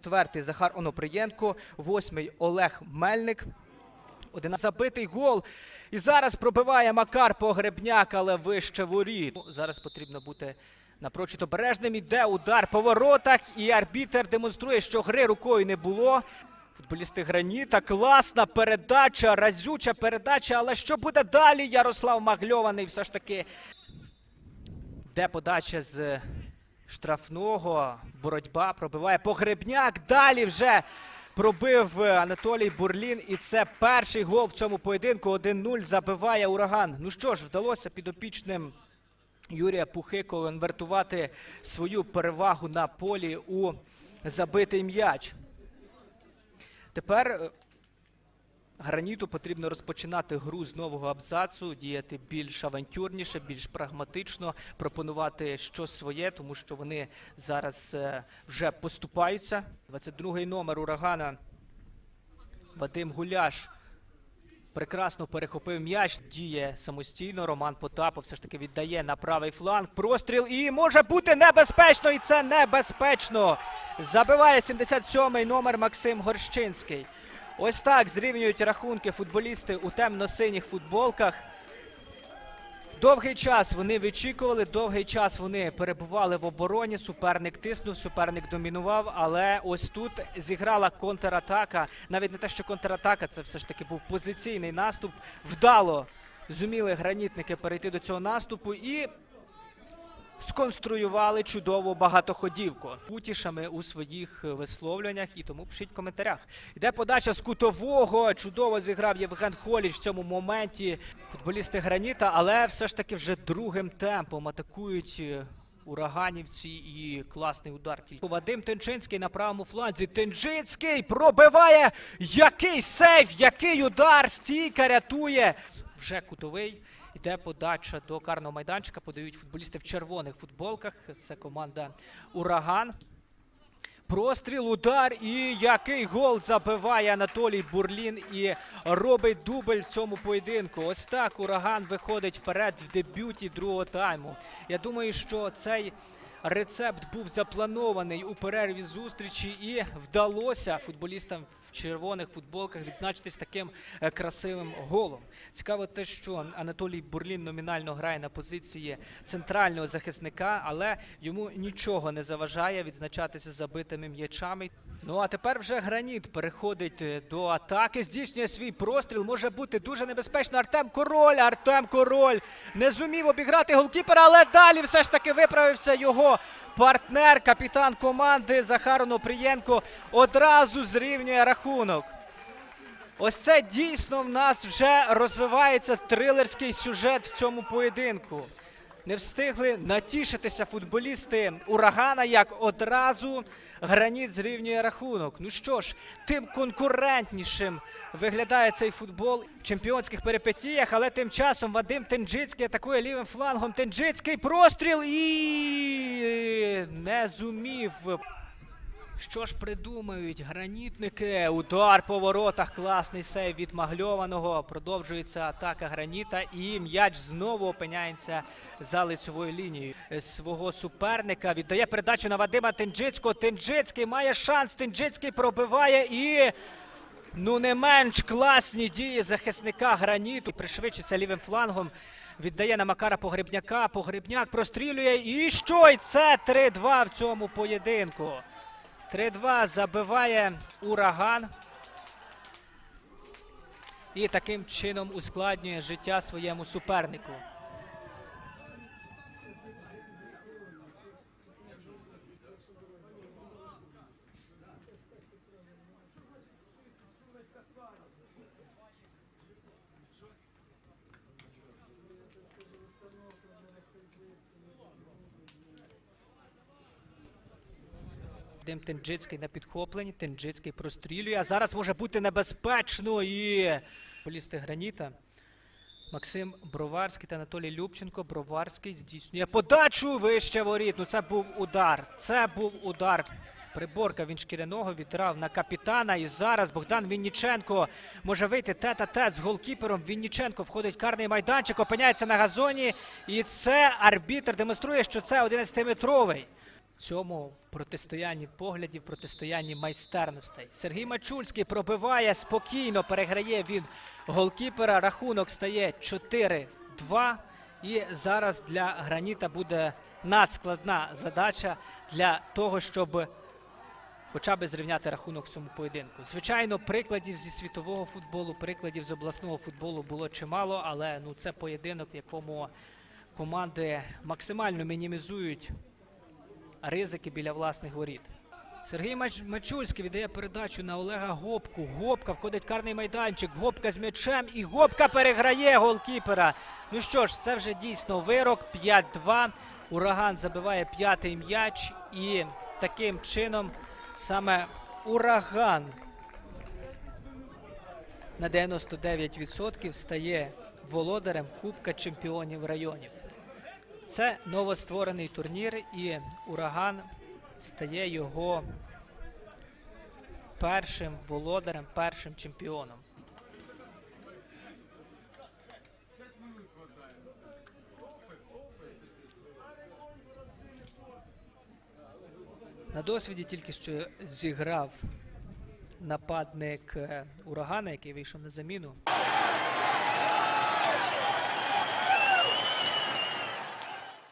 Четвертий Захар Оноприєнко, восьмий Олег Мельник. Один забитий гол. І зараз пробиває Макар Погребняк, але вище воріт. Ну, Зараз потрібно бути напрочуд обережним. Іде удар по воротах, і арбітер демонструє, що гри рукою не було. Футболісти Граніта, класна передача, разюча передача. Але що буде далі? Ярослав Магльований все ж таки. Де подача з штрафного. Боротьба пробиває Погребняк. Далі вже пробив е, Анатолій Бурлін. І це перший гол в цьому поєдинку. 1-0 забиває ураган. Ну що ж, вдалося підопічним Юрія Пухико інвертувати свою перевагу на полі у забитий м'яч. Тепер е, Граніту потрібно розпочинати гру з нового абзацу, діяти більш авантюрніше, більш прагматично, пропонувати щось своє, тому що вони зараз е, вже поступаються. 22-й номер урагана Вадим Гуляш прекрасно перехопив м'яч, діє самостійно. Роман Потапов все ж таки віддає на правий фланг. Простріл і може бути небезпечно, і це небезпечно. Забиває 77-й номер Максим Горщинський. Ось так зрівнюють рахунки футболісти у темно-синіх футболках. Довгий час вони вичікували, довгий час вони перебували в обороні. Суперник тиснув, суперник домінував. Але ось тут зіграла контратака. Навіть не те, що контратака, це все ж таки був позиційний наступ. Вдало зуміли гранітники перейти до цього наступу і сконструювали чудову багатоходівку путішами у своїх е, висловлюваннях. І тому пишіть в коментарях. Йде подача з кутового. Чудово зіграв Євген Холіч в цьому моменті. Футболісти граніта, але все ж таки вже другим темпом атакують. е, Ураганівці і класний удар. Вадим Тенчинський на правому фланзі. Тенчинський пробиває. Який сейф, який удар! Стійка рятує. Вже кутовий. Іде подача до карного майданчика. Подають футболісти в червоних футболках. Це команда Ураган. Простріл, удар і який гол забиває Анатолій Бурлін і робить дубль в цьому поєдинку. Ось так ураган виходить вперед в дебюті другого тайму. Я думаю, що цей рецепт був запланований у перерві зустрічі, і вдалося футболістам в червоних футболках відзначитись таким е, красивим голом. Цікаво те, що Анатолій Бурлін номінально грає на позиції центрального захисника, але йому нічого не заважає відзначатися забитими м'ячами. Ну а тепер вже граніт переходить е, до атаки, здійснює свій простріл. Може бути дуже небезпечно. Артем Король. Артем Король не зумів обіграти голкіпера, але далі все ж таки виправився його партнер, капітан команди Захар Онопрієнко одразу зрівнює рахунок. Ось це дійсно в нас вже розвивається трилерський сюжет в цьому поєдинку. Не встигли натішитися футболісти урагана, як одразу граніт зрівнює рахунок. Ну що ж, тим конкурентнішим виглядає цей футбол в чемпіонських перипетіях, але тим часом Вадим Тенджицький атакує лівим флангом. Тенджицький простріл і не зумів що ж придумають гранітники? Удар по воротах. Класний сейв від Магльованого. Продовжується атака граніта. І м'яч знову опиняється за лицевою лінією свого суперника. Віддає передачу на Вадима Тенджицького. Тенджицький має шанс. Тенджицький пробиває і. Ну, не менш класні дії захисника граніту. Пришвидшиться лівим флангом. Віддає на Макара Погребняка. Погребняк прострілює. І що? І це 3-2 в цьому поєдинку. 3-2 забиває ураган. І таким чином ускладнює життя своєму супернику. Дим Тенджицький на підхопленні. Тенджицький прострілює. А зараз може бути небезпечно. І полісти граніта. Максим Броварський та Анатолій Любченко. Броварський здійснює подачу вище воріт. Ну це був удар. Це був удар. Приборка він шкіряного відрав на капітана. І зараз Богдан Вінніченко може вийти тет-а-тет з голкіпером. Вінніченко входить карний майданчик, опиняється на газоні. І це арбітр демонструє, що це 11-метровий. Цьому протистоянні поглядів, протистоянні майстерностей. Сергій Мачульський пробиває спокійно, переграє він голкіпера. Рахунок стає 4-2. І зараз для граніта буде надскладна задача для того, щоб хоча б зрівняти рахунок в цьому поєдинку. Звичайно, прикладів зі світового футболу, прикладів з обласного футболу було чимало, але ну це поєдинок, в якому команди максимально мінімізують ризики біля власних воріт. Сергій Мачульський віддає передачу на Олега Гопку. Гопка входить в карний майданчик. Гопка з м'ячем і Гопка переграє голкіпера. Ну що ж, це вже дійсно вирок. 5-2. Ураган забиває п'ятий м'яч. І таким чином саме ураган на 99% стає володарем Кубка чемпіонів районів. Це новостворений турнір, і ураган стає його першим володарем, першим чемпіоном. На досвіді тільки що зіграв нападник е, урагана, який вийшов на заміну.